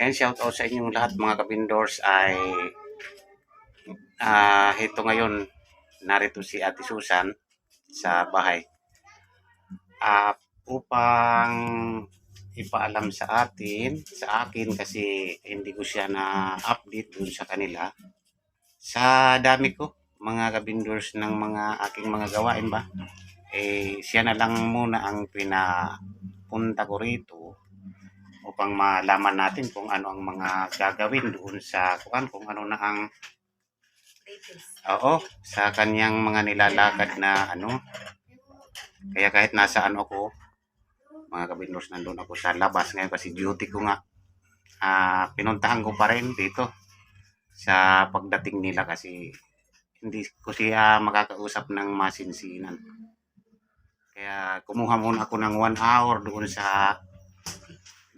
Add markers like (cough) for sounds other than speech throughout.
And shout out sa inyong lahat mga kabindors ay ah ito ngayon narito si Ate Susan sa bahay. Ah upang ipaalam sa atin sa akin kasi hindi ko siya na update dun sa kanila. Sa dami ko mga kabindors ng mga aking mga gawain ba eh siya na lang muna ang pinapunta ko rito upang malaman natin kung ano ang mga gagawin doon sa kuan kung ano na ang oo sa kanyang mga nilalakad na ano. Kaya kahit nasaan ako mga kabindos nandun ako sa labas ngayon kasi duty ko nga. Ah pinuntahan ko pa rin dito sa pagdating nila kasi hindi ko siya makakausap ng masinsinan. Kaya kumuha muna ako ng one hour doon sa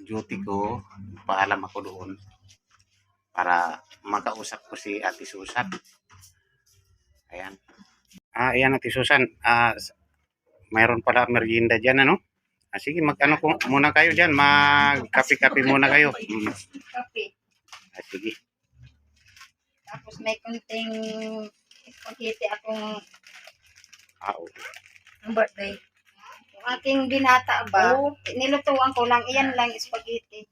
duty ko, paalam ako doon para makausap ko si Ate Susan. Ayan. Ah, ayan Ate Susan. Ah, mayroon pala merienda dyan, ano? Ah, sige, mag-ano ko muna kayo dyan. Mag-kape-kape muna kayo. Mm. Kape. Ah, sige. Tapos may kunting spaghetti akong Ah, oo. birthday. Ating binata ba, nilutuan ko lang, iyan lang spaghetti.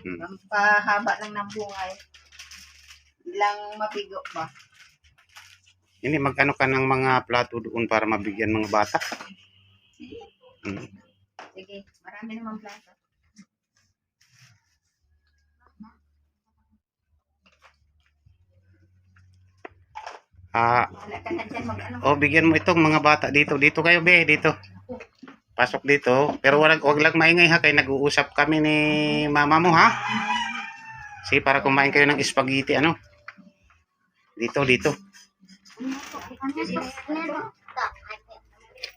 Hmm. Pampahaba lang ng buhay. Ilang mabigo ba? Hindi, mag-ano ka ng mga plato doon para mabigyan mga bata. Mm. Sige, marami naman plato. Ah, oh, bigyan mo itong mga bata dito. Dito kayo, be, dito. Pasok dito. Pero wag, wag lang maingay ha, kaya nag-uusap kami ni mama mo ha. Sige, para kumain kayo ng spaghetti, ano? Dito, dito.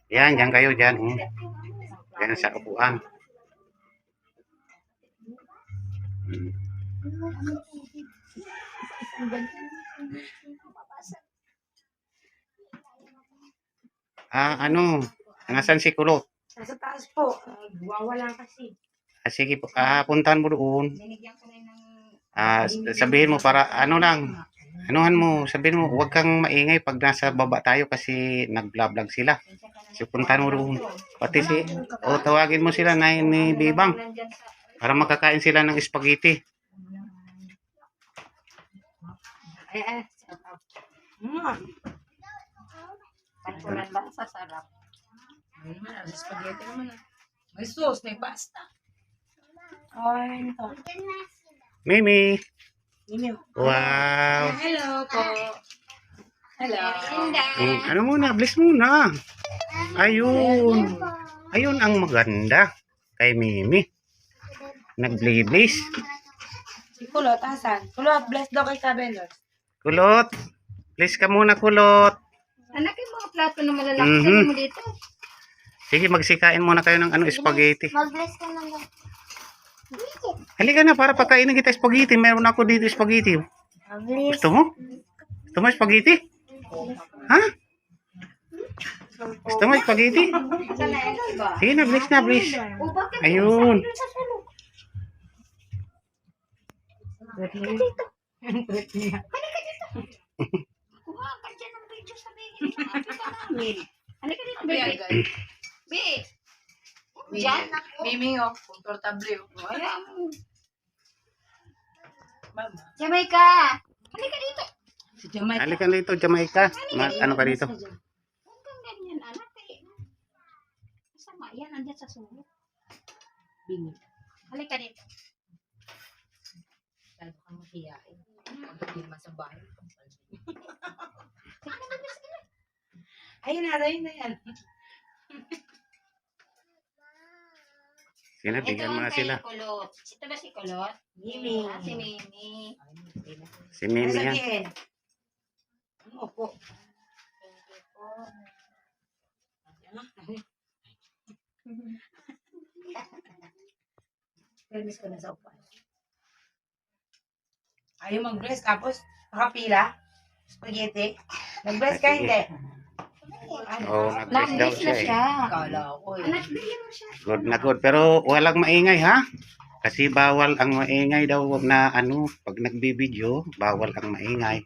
Yan, yan kayo, dyan. Hmm. Yan sa upuan. Ah, ano? Nasaan si Kulot? Nasa taas po. Wawala kasi. Ah, sige po, ah, puntahan mo doon. Binigyan ko rin ng Ah, sabihin mo para ano lang, anuhan mo, sabihin mo, huwag kang maingay pag nasa baba tayo kasi nag-vlog sila. So, puntahan mo doon. Pati si, o tawagin mo sila na ni Bibang para makakain sila ng spaghetti. Ay, ay, sarap. Hmm. Pagkulan ba sa sarap? Ano naman, ang spaghetti naman. ah. May sauce, may pasta. Ay, ito. Mimi, Inyo. wow. Hello po. Hello. Mm, ano muna, bless muna. Ayun. Ayun ang maganda kay Mimi. Nag-bliss. Si Kulot, asan? Kulot, bless daw kay Kabelot. Kulot. Bless ka muna, kulot. Anak, yung mga plato na malalaki mm mo dito. Sige, magsikain muna kayo ng ano, spaghetti. Mag-bless ka na lang. Halika na, para pagkainin kita spaghetti. Meron ako dito spaghetti. Mag-bless. Gusto mo? Gusto mo spaghetti? Ha? Gusto mo spaghetti? Sige na, bless na, bless. Ayun. Sa sulok. Kuha ka dyan ng video sa namin. Halika dito, baby. Baby. Diyan ako. Miming, oh. Komportable, oh. Wala mo. Mama. Jamaica. Halika dito. Si Jamaica. Halika dito, Jamaica. Ma- ano ka dito? Huwag kang ganyan, anak. Eh. Masama yan. Andyan sa sulok. Bingi. Halika dito. Lalo kang mahihain. Pagdating man sa bahay. Ayun na, ayun na yan. Sige na, bigyan mo na kay sila. Kulot. Ito ba si Kulot? Mimi. Ah, si Mimi. Si Mimi Ano yan. sabihin? Ano po? Thank you po. Permis ko na sa upuan. Ayaw mag-bless tapos nakapila. Spaghetti. Nag-bless ka Sige. hindi? Oh, nag-bless daw siya na eh. siya. Kala ko eh. Good na good. Pero walang maingay ha. Kasi bawal ang maingay daw na ano, pag nagbibideo, bawal ang maingay.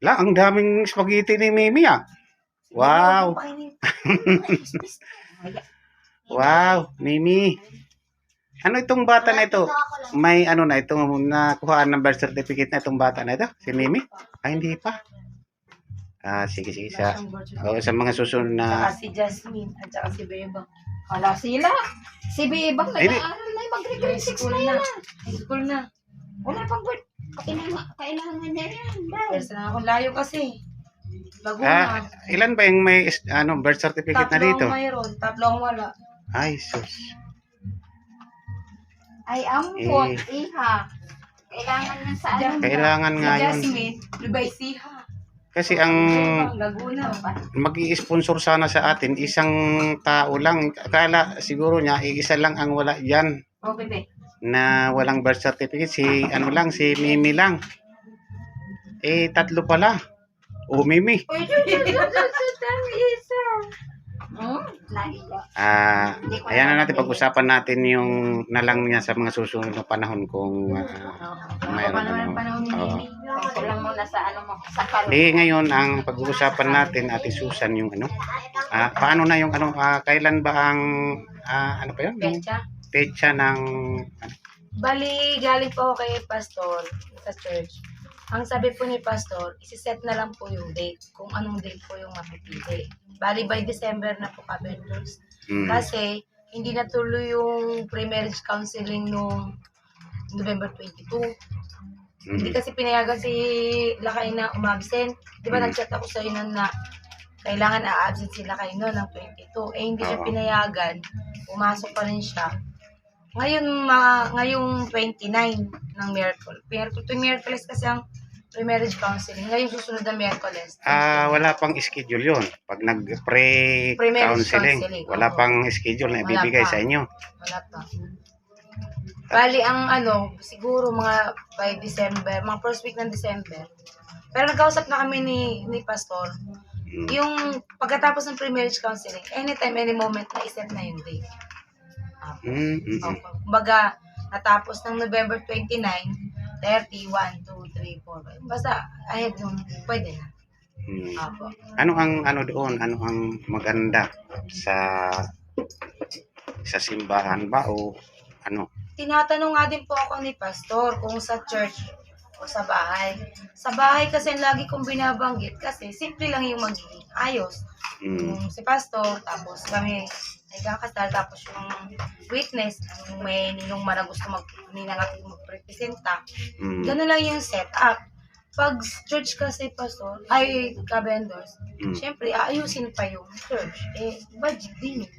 La, ang daming spaghetti ni Mimi ah. Wow. (laughs) Wow, Mimi. Ano itong bata na ito? May ano na itong nakuhaan ng birth certificate na itong bata na ito? Si Mimi? Ay, hindi pa. Ah, sige, sige. Sa, oh, sa mga susunod na... Saka si Jasmine at saka si Bebang. Wala sila. Si Bebang Ay, nag-aaral na, mag-grade 6 School na na. yan. High school na. Wala pang birth. Kailangan, kailangan niya yan. dahil. Pero na ako layo kasi. Ah, Laguna. ilan ba yung may ano, birth certificate na Tatlo dito? ang mayroon. Tatlo ang wala. Ay, sus. Ay, ampot, Eh. iha. Kailangan niya sa ano. Kailangan Si nga yun. Jasmine, Lubay Siha. Kasi ang Bebang, Laguna. mag sponsor sana sa atin, isang tao lang. Akala siguro niya, isa lang ang wala dyan Oh, bebe. na walang birth certificate. Si ano lang, si Mimi lang. Eh, tatlo pala. O, Mimi. Ah, ayan na natin, pag-usapan natin yung na lang niya sa mga susunod na panahon kung Ako mayroon ano. ni Oo. Lang muna sa ano mo. Sa. Eh, ngayon, ang pag-uusapan natin, Ate Susan, yung ano, ah, paano na yung ano, ah, kailan ba ang, ah, ano pa yun? Pecha. pecha ng, Bali, galing po ako kay Pastor sa church. Ang sabi po ni Pastor, isiset na lang po yung date, kung anong date po yung mapipili. Bali, by December na po kami. hmm, Kasi, hindi natuloy yung pre-marriage counseling noong November 22. Hindi hmm, kasi pinayagan si Lakay na umabsent. Di ba Mm. nag-chat ako sa nun na kailangan a-absent si Lakay noon ng 22. Eh, hindi siya pinayagan. Pumasok pa rin siya. Ngayon, mga, ngayong 29 ng Miracle. Miracle to Miracle kasi ang pre-marriage counseling. Ngayong susunod na Miracle. ah, wala pang schedule yun. Pag nag-pre-counseling, Pre-marriage counseling, wala oo. pang schedule na Wala ibibigay pa. sa inyo. Wala pa. Bali, ang ano, siguro mga by December, mga first week ng December. Pero nagkausap na kami ni, ni Pastor. Hmm. Yung pagkatapos ng pre-marriage counseling, anytime, any moment, na-set na yung date. Apo. Hmm, hmm, hmm. Opo. Kumbaga, natapos ng November 29, 30, 1, 2, 3, 4, 5. Basta, ahead nung, pwede na. Hmm. Apo. Ano ang ano doon? Ano ang maganda sa sa simbahan ba o ano? Tinatanong nga din po ako ni Pastor kung sa church o sa bahay. Sa bahay kasi lagi kong binabanggit kasi simple lang yung magiging ayos. Hmm. Yung si Pastor, tapos kami nagkakasal, tapos yung witness, yung may ninong na gusto mag, ninang at magpresenta. Hmm. Ganun lang yung setup. Pag church kasi, Pastor, ay ka-vendors, Hmm. syempre, aayusin pa yung church. Eh, budget din. eh.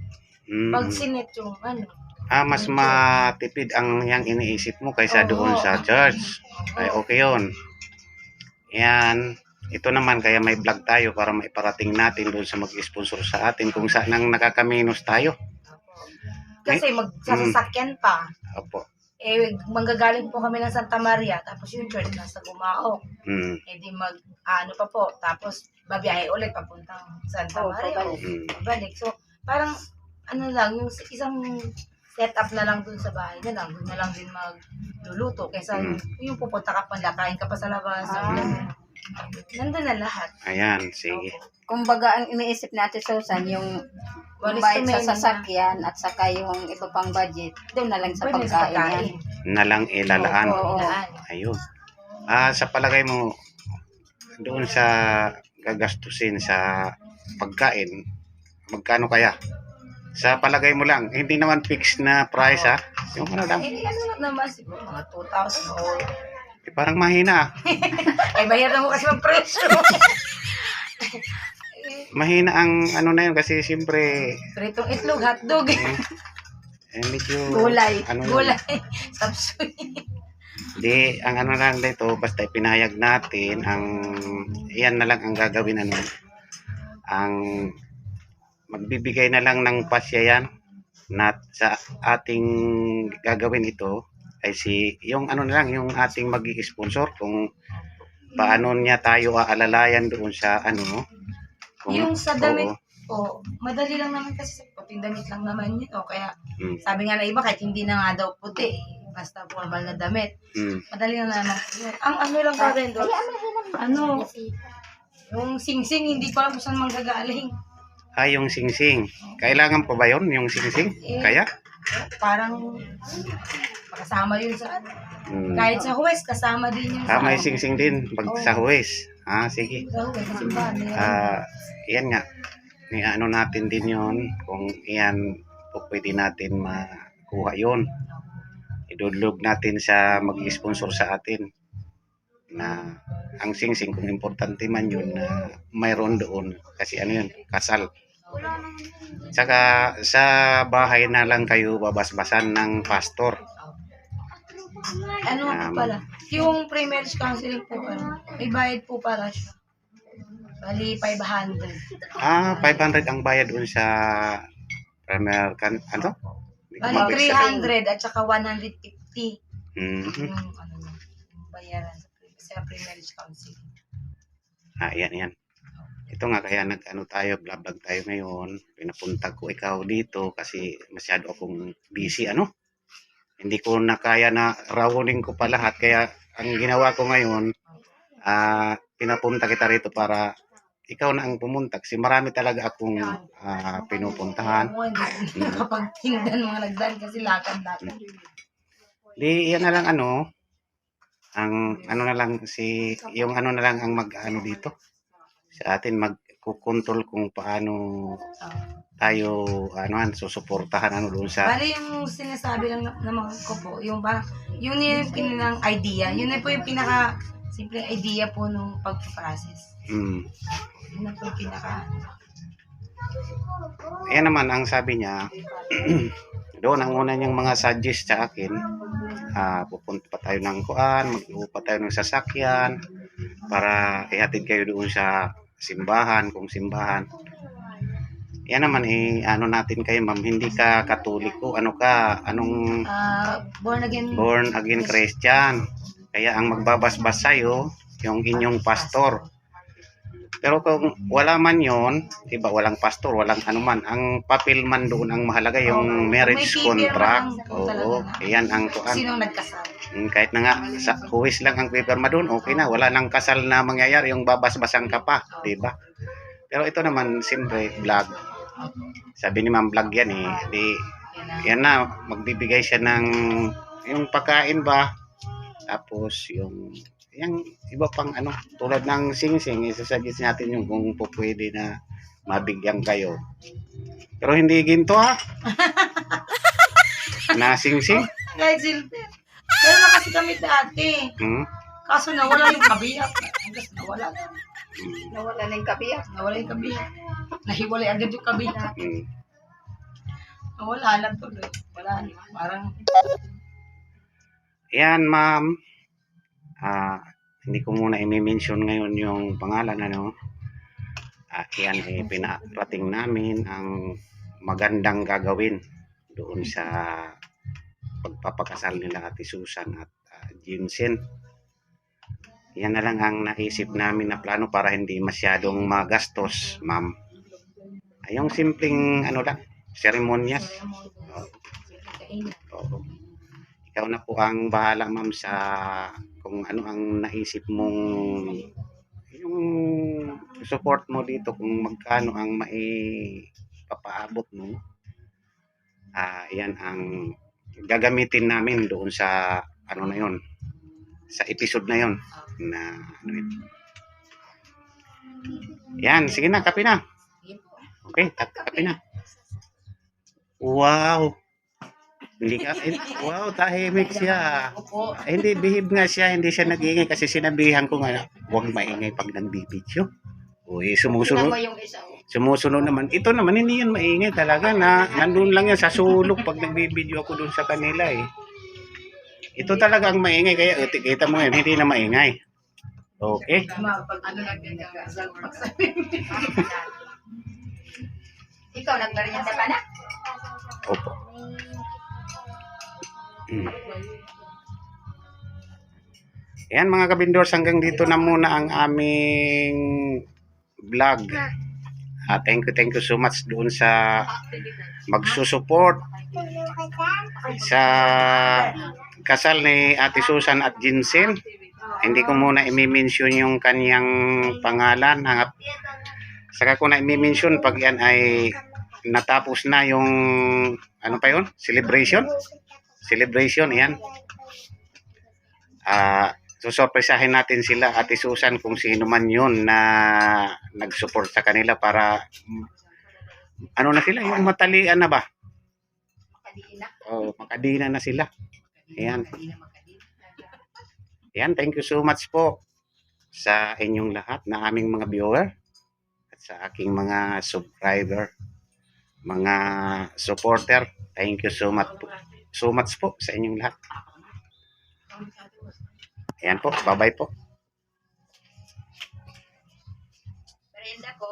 Hmm. Pag sinet yung ano, Ah, mas matipid ang yang iniisip mo kaysa Oo. doon sa church. Ay, okay yun. Yan. Ito naman, kaya may vlog tayo para maiparating natin doon sa mag-sponsor sa atin kung saan ang nakakaminos tayo. Kasi magsasasakyan pa. Opo. Eh, manggagaling po kami ng Santa Maria, tapos yung church nasa Gumao. Hmm. Eh di mag, ano pa po, tapos babiyahe ulit papuntang Santa Oo, Maria. pabalik. Hmm. Pabalik. So, parang, ano lang, yung isang setup na lang dun sa bahay na lang, dun na lang din magluluto. Kaysa Mm. yung, yung pupunta ka pa, kain ka pa sa labas. Ah. Nandun na lahat. Ayan, sige. Kumbaga, ang iniisip natin, Susan, yung Walis bayad sa sasakyan at saka yung iba pang budget, doon na lang sa Pwede sa pagkain yan. pagkain. Na lang ilalaan. Oo. Ayun. Ah, sa palagay mo, doon sa gagastusin sa pagkain, magkano kaya? Sa palagay mo lang, hindi naman fixed na price ha. Yung ano lang, Eh, ano lang naman, siguro mga 2,000 or... eh, parang mahina. ah. (laughs) Ay, bayar na mo kasi ng presyo. (laughs) Mahina ang ano na yun kasi siyempre Pritong itlog, hotdog. eh, medyo Gulay. ano. Gulay. (laughs) Sapsoy. Di, ang ano lang dito, basta ipinahayag natin, ang, yan na lang ang gagawin, ano, ang, magbibigay na lang ng pasya yan, na sa ating gagawin ito, ay si, yung ano na lang, yung ating mag sponsor kung paano niya tayo aalalayan doon sa, ano, kung, Yung sa damit, oo. po, madali lang naman kasi puting damit lang naman yun. O kaya, Mm. sabi nga na iba, kahit hindi na nga daw puti, basta formal na damit. Mm. Madali lang naman. Ang ano lang pa rin doon, ano, yung sing-sing, hindi ko alam kung saan manggagaling. Ah, yung singsing. Kailangan pa ba yun, yung singsing? Kaya? Parang, kasama yun sa, Mm. kahit sa huwes, kasama din yun Ah, may singsing din pag sa huwes. Ah, sige. sa huwes, sa simbahan. May- Ah, yan nga. Ni ano natin din yon kung iyan po pwede natin makuha yon. Idudlog natin sa mag-sponsor sa atin na ang singsing kung importante man yun na mayroon doon kasi ano yun kasal saka sa bahay na lang kayo babasbasan ng pastor Ano po pala? Yung pre-marriage counseling po, ano, may bayad po pala siya. Bali, 500. ah 500 ang bayad doon sa premier kan ano Hindi ko Bali, mabigay sa- 300 at saka 150 Mhm. yung ano, yung bayaran sa, pre- sa pre-marriage counseling. Ah, yan, yan. Ito nga, kaya nag-ano tayo, vlog tayo ngayon. Pinapunta ko ikaw dito kasi masyado akong busy, ano? Hindi ko na kaya na rawunin ko pa lahat. Kaya ang ginawa ko ngayon, ah, pinapunta kita rito para ikaw na ang pumunta. Kasi marami talaga akong ah, pinupuntahan. (laughs) Nakapagtindan mga nagdaan kasi lakad-lakad. Di, yan na lang ano, ang ano na lang si, yung ano na lang ang mag-ano dito. Sa atin, mag-control kung paano tayo ano susuportahan ano doon sa Bali, yung sinasabi lang na- naman ko po, yung parang, yun yung pinang idea. Yun na po yung pinaka simple idea po nung pag-process. mm, Yun na po yung pinaka yan naman ang sabi niya (clears throat) doon ang una niyang mga suggest sa akin ah pupunta pa tayo ng kuan mag pa tayo ng sasakyan para ihatid kayo doon sa simbahan kung simbahan yan naman eh ano natin kayo ma'am hindi ka katoliko ano ka anong ah, born again. born again Christian. Kaya ang magbabasbas sa'yo, yung inyong pastor. Pero kung wala man yon, diba, walang pastor, walang anuman, ang papel man doon ang mahalaga, yung Oo. marriage May contract. paper man ang- talaga Oo, na. yan ang kuan. Sinong nagkasal? Mm, Kahit na nga, sa huwis lang ang paper ma doon, okay na. Wala nang kasal na mangyayari, yung babasbasan ka pa, diba? Pero ito naman, siyempre, vlog. Sabi ni Ma'am Vlog yan eh. Di, Yan na. magbibigay siya ng yung pagkain ba, tapos yung yung iba pang ano, tulad ng sing-sing, isasuggest natin yung kung pwede na mabigyan kayo. Pero hindi ginto ha. (laughs) na sing-sing. Kahit silver. Pero na kasi kami dati. Hmm? Kaso nawala yung kabiyak. Hanggang nawala. Nawala na yung kabiyak. Nawala yung kabiyak. (laughs) Nahiwalay agad yung kabiyak. Hmm. Nawala lang tuloy. Wala na. Parang Yan, ma'am. Ah, hindi ko muna i-mention ngayon yung pangalan ano. Ah, yan eh, pinarating namin ang magandang gagawin doon sa pagpapakasal nila Ate Susan at ah, Jinsen. Yan na lang ang naisip namin na plano para hindi masyadong magastos, ma'am. Ay, yung simpleng ano lang, seremonyas. kainan. Oo. Ikaw na po ang bahala ma'am sa kung ano ang naisip mong yung support mo dito kung magkano ang maipapaabot mo. Ah, yan ang gagamitin namin doon sa ano na yon sa episode na yon na ano yun. Yan, sige na, kape na. Okay, tap- kape na. Wow. Hindi ka, eh, wow, tahimik siya. Eh, hindi, behave nga siya, hindi siya nag-iingay kasi sinabihan ko nga, huwag maingay pag nagbibidyo. Uy, sumusunod, sumusunod naman. Ito naman, hindi yan maingay talaga na nandun lang yan sa sulok pag nagbibidyo ako dun sa kanila eh. Ito talaga ang maingay, kaya eh, kita mo yan, hindi na maingay. Okay? Ano lang yan. Ikaw, nagmerienda ka na? Opo. Mm. Yan mga kabindors, hanggang dito na muna ang aming vlog. Ah, thank you, thank you so much doon sa magsusupport sa kasal ni Ate Susan at Jinsen. Hindi ko muna i-mention yung kanyang pangalan. Hangat, saka ko na i-mention pag yan ay natapos na yung ano pa yun? Celebration? Celebration, yan. Ah, susurpresahin natin sila Ate Susan kung sino man yun na nag-support sa kanila para ano na sila, yung matalian na ba? Makadina. Oh, makadina na sila. Ayan. Ayan, thank you so much po sa inyong lahat na aming mga viewer at sa aking mga subscriber, mga supporter. Thank you so much po, so much po sa inyong lahat. Ayan po, bye-bye po. Merienda ko.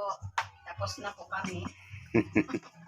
Tapos na po kami. (laughs)